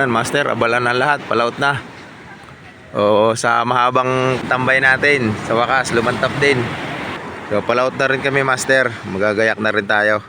Yan, master, abala na lahat, palaut na. Oo, sa mahabang tambay natin, sa wakas, lumantap din. So, palaut na rin kami, master. Magagayak na rin tayo.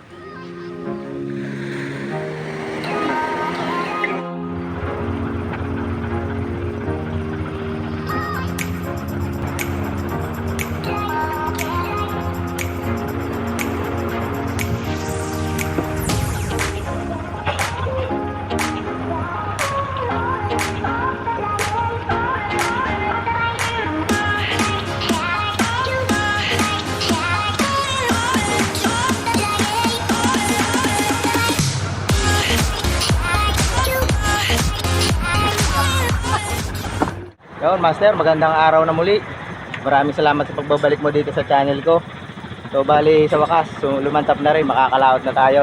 Master, magandang araw na muli. Maraming salamat sa pagbabalik mo dito sa channel ko. So, bali sa wakas, so, lumantap na rin, makakalaot na tayo.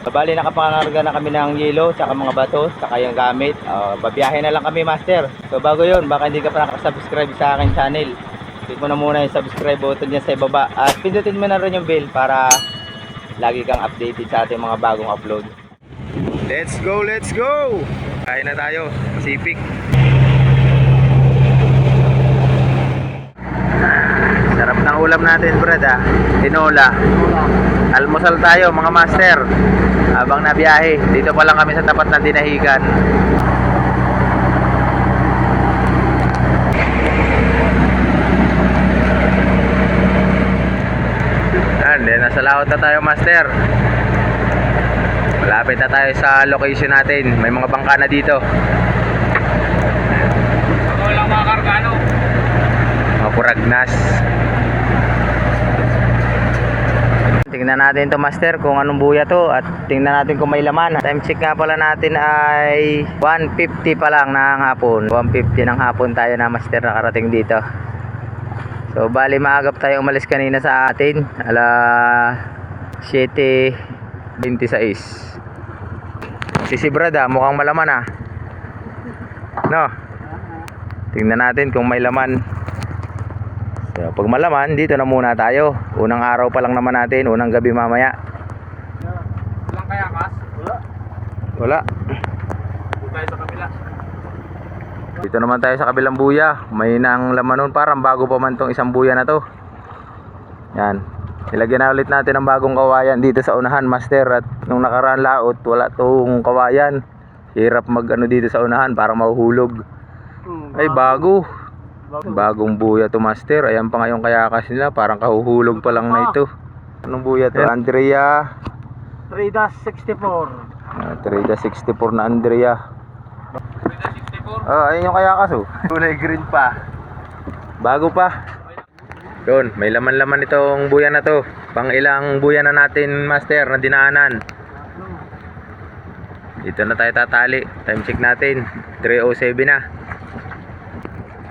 So, bali nakapangarga na kami ng yelo, saka mga bato, saka yung gamit. Uh, babiyahe na lang kami, Master. So, bago yun, baka hindi ka pa nakasubscribe sa aking channel. Click mo na muna yung subscribe button dyan sa ibaba. At pindutin mo na rin yung bell para lagi kang updated sa ating mga bagong upload. Let's go, let's go! Kain na tayo, Pacific. Sarap ng ulam natin, brad ah. Tinola. Almusal tayo, mga master. Habang nabiyahe, dito pa lang kami sa tapat ng dinahigan. Then nasa laot na tayo, master. Malapit na tayo sa location natin. May mga bangka na dito. Walang mga kargano. Mga puragnas. Tingnan natin to master kung anong buya to at tingnan natin kung may laman. Time check nga pala natin ay 150 pa lang ng hapon. 150 ng hapon tayo na master nakarating dito. So bali maagap tayo umalis kanina sa atin. Ala 7.26. Si si Brada mukhang malaman ah. No? Tingnan natin kung may laman. So, pag malaman, dito na muna tayo. Unang araw pa lang naman natin, unang gabi mamaya. Walang kaya kas? Wala. Wala. Doon tayo sa kabila. Dito naman tayo sa kabilang buya. May nang laman nun, parang bago pa man tong isang buya na to. Yan. Ilagyan na ulit natin ang bagong kawayan dito sa unahan, master. At nung nakaraan laot, wala tong kawayan. Hirap mag ano dito sa unahan, parang mahuhulog. Ay, bago. Bagong buya to master. Ayan pa nga yung kayakas nila. Parang kahuhulog pa lang na ito. Anong buya to? Andrea. 3-64. Uh, Trade 64 na Andrea. 3-64? Oh, ayun yung kayakas oh. Kulay green pa. Bago pa. Yun, may laman-laman itong buya na to. Pang ilang buya na natin, master, na dinaanan. Dito na tayo tatali. Time check natin. 3.07 na.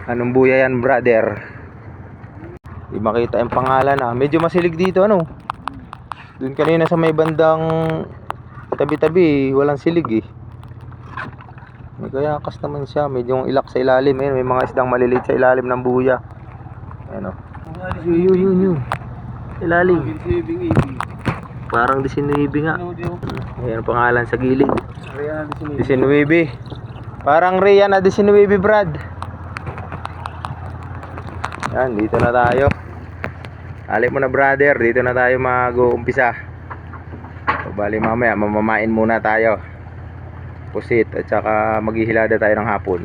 Anong buya yan, brother? Di makita yung pangalan ah. Medyo masilig dito, ano? Doon kanina sa may bandang tabi-tabi, walang silig eh. May kayakas naman siya. Medyo ilak sa ilalim. Ayun, may mga isdang maliliit sa ilalim ng buya. Ayan o. Yun, yun, yun, yun. Ilalim. Parang 19 nga. Ayan ang pangalan sa gilid. 19. Parang Rhea na 19, Brad. Yan, dito na tayo. Alip mo na brother, dito na tayo mag-uumpisa. So, bali mamaya, mamamain muna tayo. Pusit at saka maghihilada tayo ng hapon.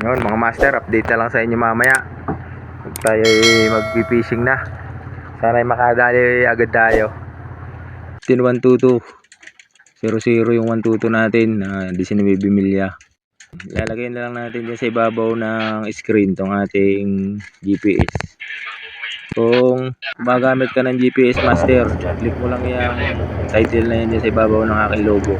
Yun mga master, update na lang sa inyo mamaya. Pag tayo mag-fishing na. Sana ay makadali agad tayo. 10122. 00 yung 122 natin na 19 milya. Ilalagay na lang natin dyan sa ibabaw ng screen tong ating GPS. Kung magamit ka ng GPS Master, click mo lang yung title na yan dyan sa ibabaw ng aking logo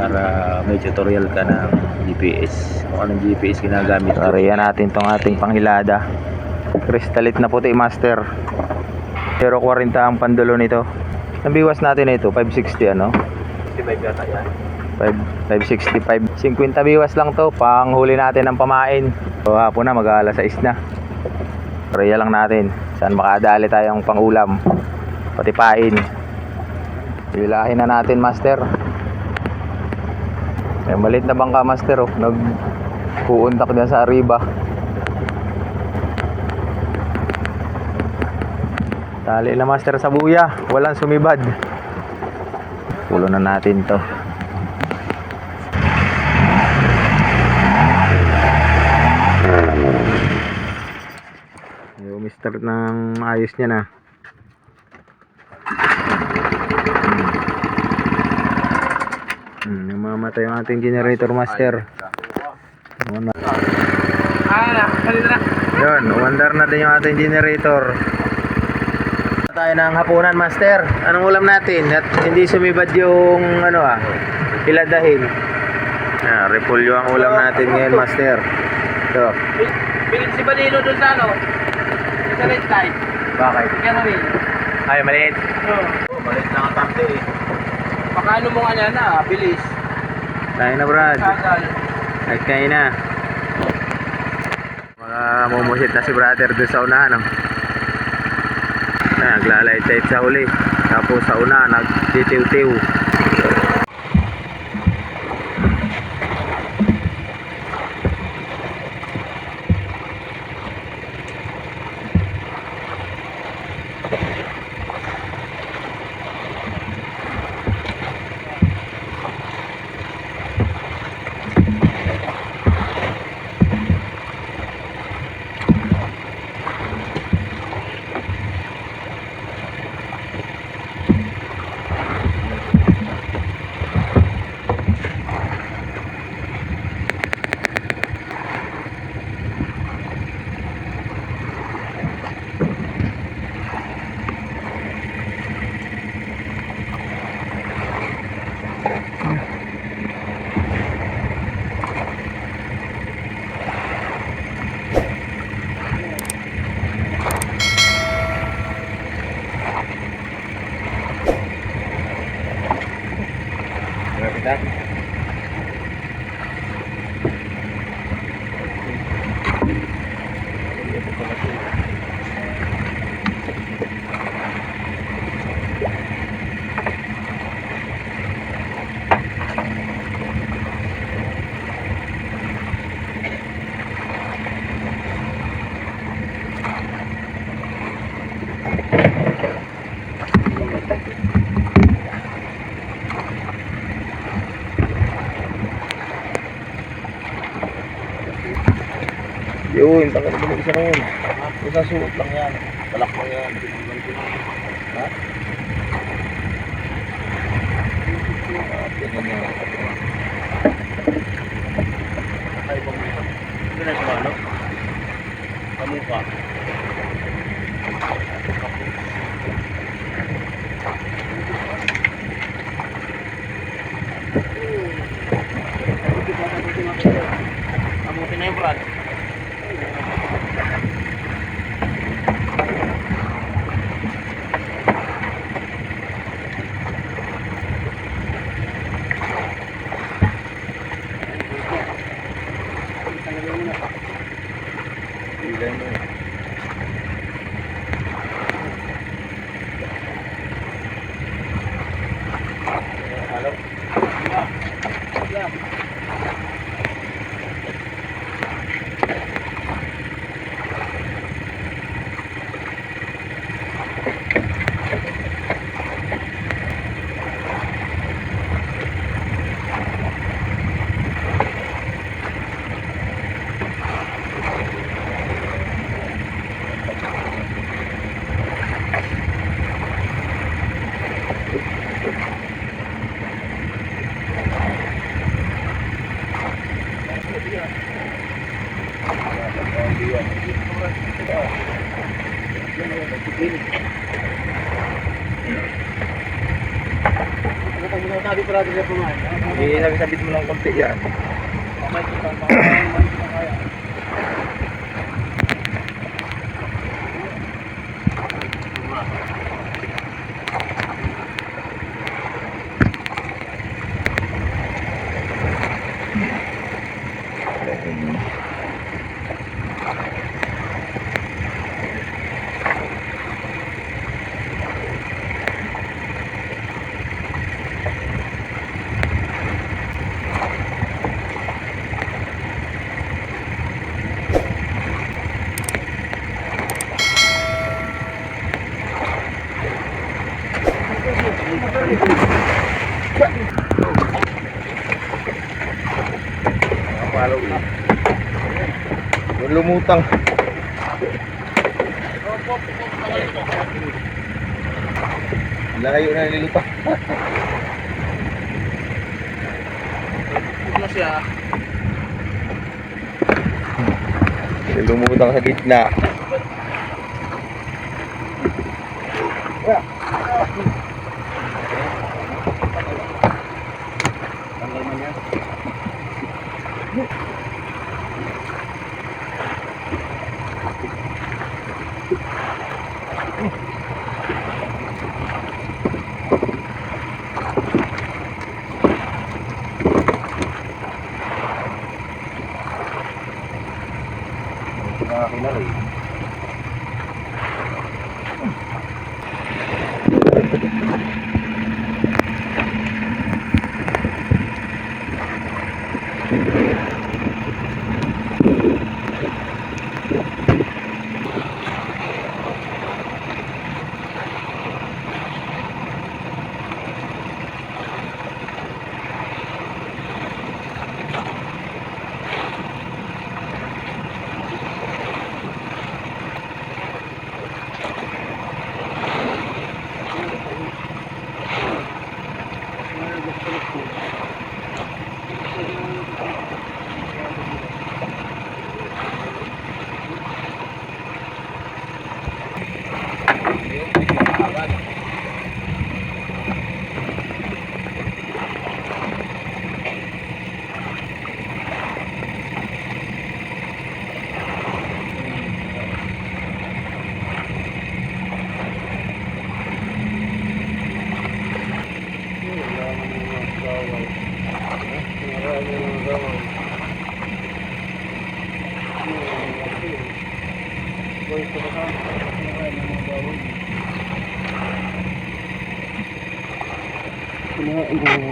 para may tutorial ka ng GPS kung anong GPS ginagamit ko. Area natin tong ating panghilada. Crystalite na puti Master. 0.40 ang pandulo nito. Ang biwas natin ito, 560 ano? 65 yata yan. 5, 565 50 biwas lang to, pang huli natin ng pamain. So hapon na, mag-aalas 6 na. Raya lang natin. Saan makadali tayong pangulam. Pati pain. Bilahin na natin, master. May malit na bangka, master. Oh. Nag-uuntak dyan sa Arriba. Tali na, master, sa buya. Walang sumibad. Pulo na natin to. Mister ng ayos niya na. Hmm, namamatay yung ating generator master. Ah, na, halina na. Yun, umandar na din yung ating generator. Tayo ng hapunan master. Anong ulam natin? At hindi sumibad yung ano ah, iladahin. Ah, repolyo ang ulam natin ngayon master. Ito. Pilit si Balilo doon sa ano? Sa red tide. Bakit? Kaya rin. Ay, maliit. Oo. Oh, maliit na ang eh. Pakano mo nga na, bilis. Tayo na Brad. Sagal. Ay, kayo na. Mga mumusit na si brother doon sa unahan. Oh. Naglalay tape sa uli. Tapos sa una, nagtitiw-tiw. Yun, takot na isa na yun. Isa suot lang yan. Balak lang yan. Ha? Tingnan niya. Yan. Lumutang. Layo na nililutang. Ano siya? Lumutang sa gitna. Tanggal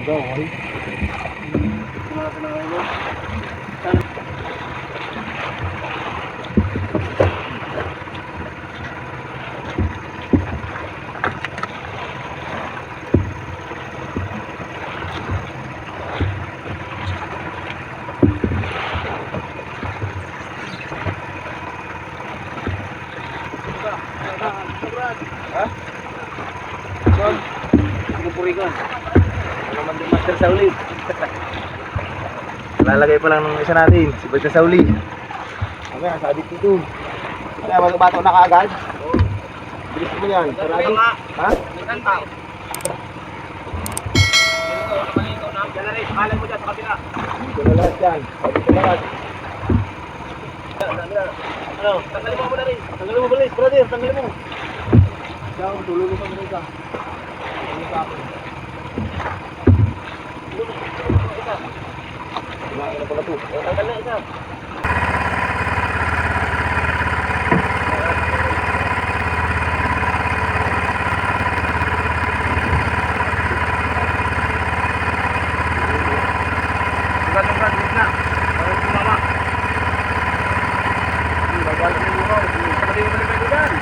da hora, hein? Lalagay pa lang ng isa natin. Si Bad na sa uli. Ano yan, sabi dito. Kaya mga bato na kaagad? Bilis mo yan. Sarado. Ha? Dito na lahat yan. Dito na lahat. Ano? Tanggalin mo muna rin. Tanggalin mo bilis, brother. Tanggalin mo. Tulungan mo muna ka. Tulungan ka ako. Kumain na pala to. Tanggal na isa. Sugat-sugat, gitna. Parang tumama. Hindi, babalik na yung uhaw. Hindi, kapatid mo balik ko dyan.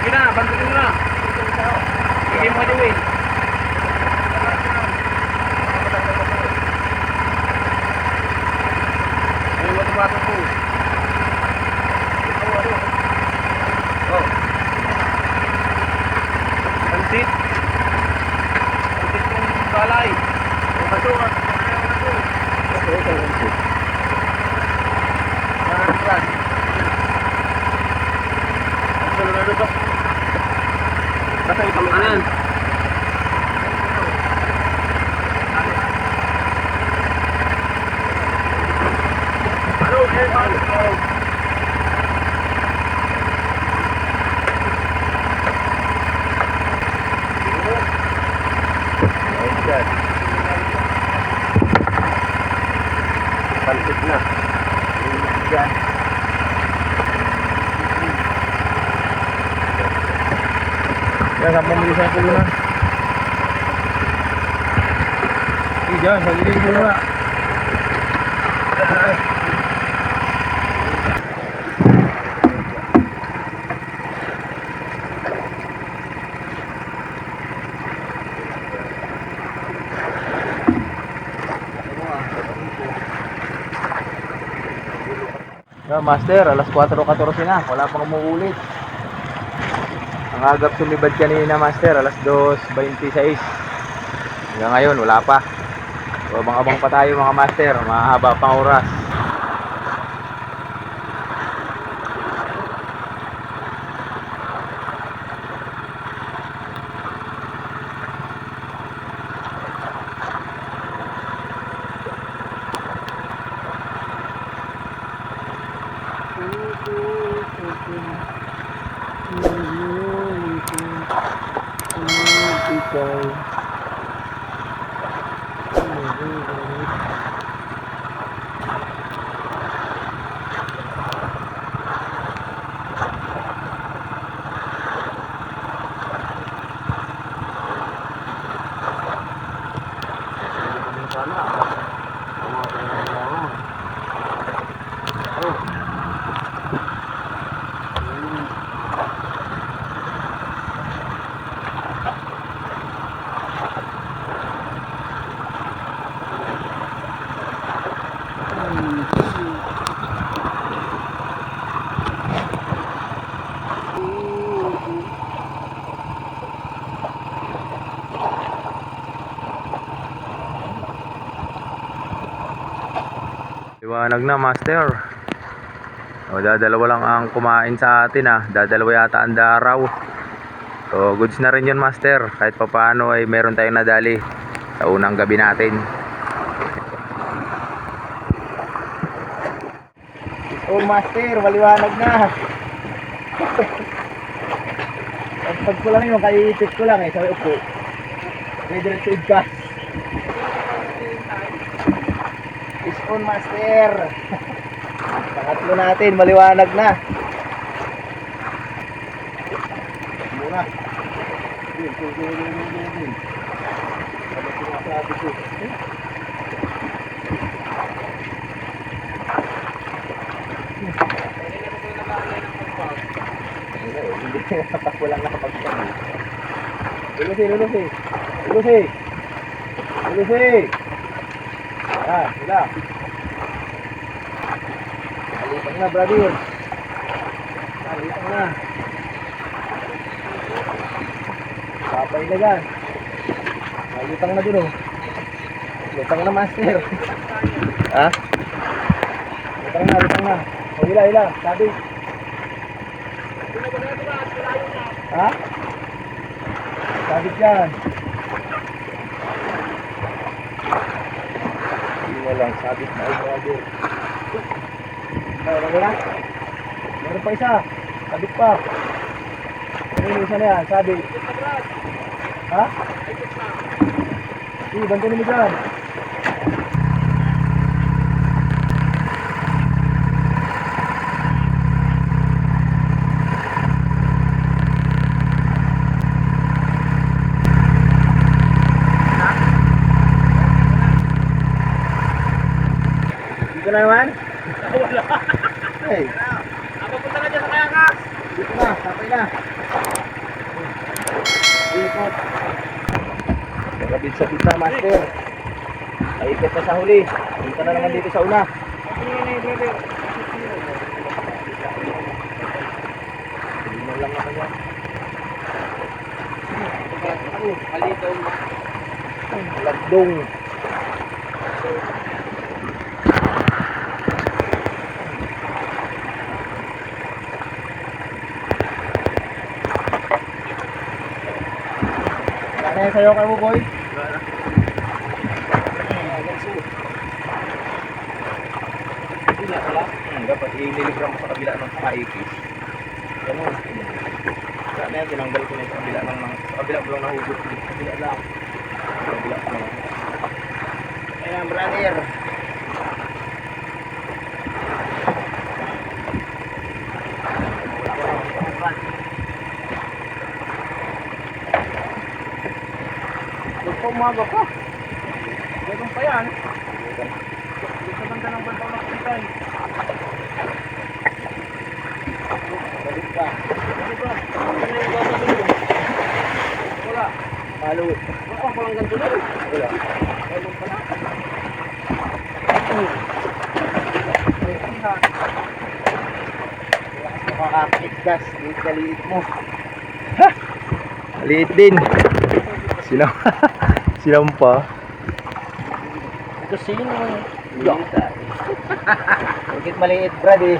Sige na, bantuin mo na. Sige mo ka Wayne. Ano mo Pantig na. Diyan. Yan, sa pamilisa ko na. Diyan, sa gilid ko na. Diyan. Yeah, master, alas 4.14 na. Wala pang umuulit. Ang agap sumibad kanina, master. Alas 2.26. Hanggang ngayon, wala pa. So, abang-abang pa tayo mga master. Mahaba pang oras. Liwanag na, master. O, dadalawa lang ang kumain sa atin ah. Dadalawa yata ang daraw. So, goods na rin yun, master. Kahit papaano ay meron tayong nadali sa unang gabi natin. Oh, master, maliwanag na. Pag ko lang yun, kaiipit ko lang eh. Sabi, upo. May diretso ka. Is on, master. Pangatlo natin, maliwanag na. Muna. Napak walang nakapagsabi. Lulusi, lulusi. Lulusi. Lulusi. Ah, sila. Na, brother. Alipang na. Papay na dyan. Alipang na dun, oh. Lutang na, master. ha? Lutang na, lutang na. O, hila, hila. Sabi. Ha? Sabit yan. Hindi na lang, sabit na ito agad. Meron na? Meron pa isa. Sabit pa. Ano yung isa na yan? Sabit. Ha? Sige, bantunin mo dyan. Dito na naman? Wala. Hey. Papunta na dyan sa kayakas. Dito na, tapay na. Ikot. Kabit sa pizza, master. Aikot na sa huli. Punta na naman dito sa una. Hindi lang ako yan. Malito. Lagdong. Ano yung sayo kayo boy? Hmm, dapat i-niligram sa kabila ng paikis. Ganun. Sana yan, tinanggal ko na yung kabila ng, sa kabila ko lang nahugot. Sa. Sa kabila lang. Ayan, brother. pa umaga pa. Ganun pa yan. Dito banda ng banda ng kitay. Balik ka. Ano ba? Ano yung gagawin mo? Wala. Malo. Wala pa lang ganito na eh. Wala. Ganun pala. Makakakit Liit ka liit mo. Maliit din. Silang, silang pa. Ito sino? Bakit maliit Brad eh?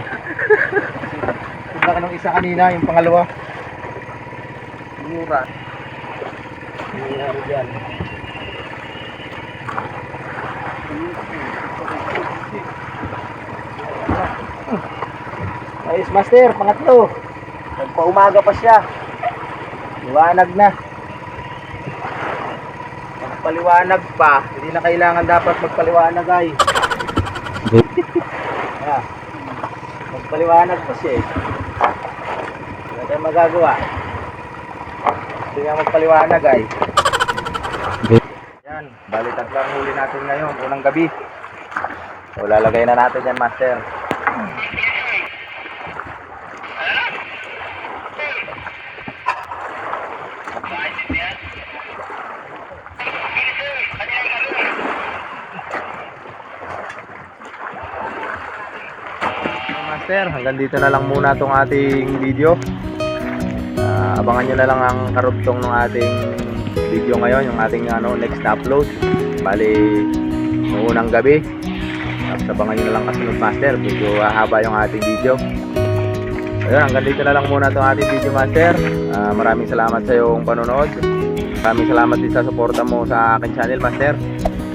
Tumba ka nung isa kanina, yung pangalawa. Mura. Nangyayari dyan. Ayos master, pangatlo. Nagpaumaga pa siya. Liwanag na. Magpaliwanag pa. Hindi na kailangan dapat magpaliwanag ay. ah, magpaliwanag pa siya eh. Wala tayong magagawa. Hindi nga magpaliwanag ay. Yan, bali tatlang huli natin ngayon, unang gabi. So lalagay na natin yan, master. Okay, Master, hanggang dito na lang muna tong ating video. Ah, abangan nyo na lang ang karugtong ng ating video ngayon, yung ating ano, next upload. Bali, noong gabi. Tapos abangan nyo na lang kasunod master, medyo hahaba yung ating video. Ayun, hanggang dito na lang muna tong ating video master. Ah, maraming salamat sa iyong panonood. Maraming salamat din sa suporta mo sa aking channel master.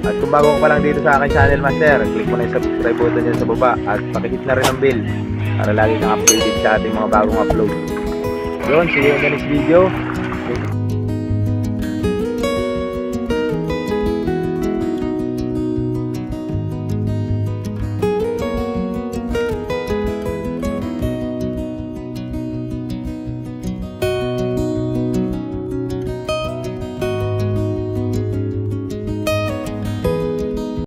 At kung bago ka pa lang dito sa aking channel master, click mo na yung subscribe button dyan sa baba at pakihit na rin ang bell para lagi kang updated sa ating mga bagong upload. Yun, see you in the next video.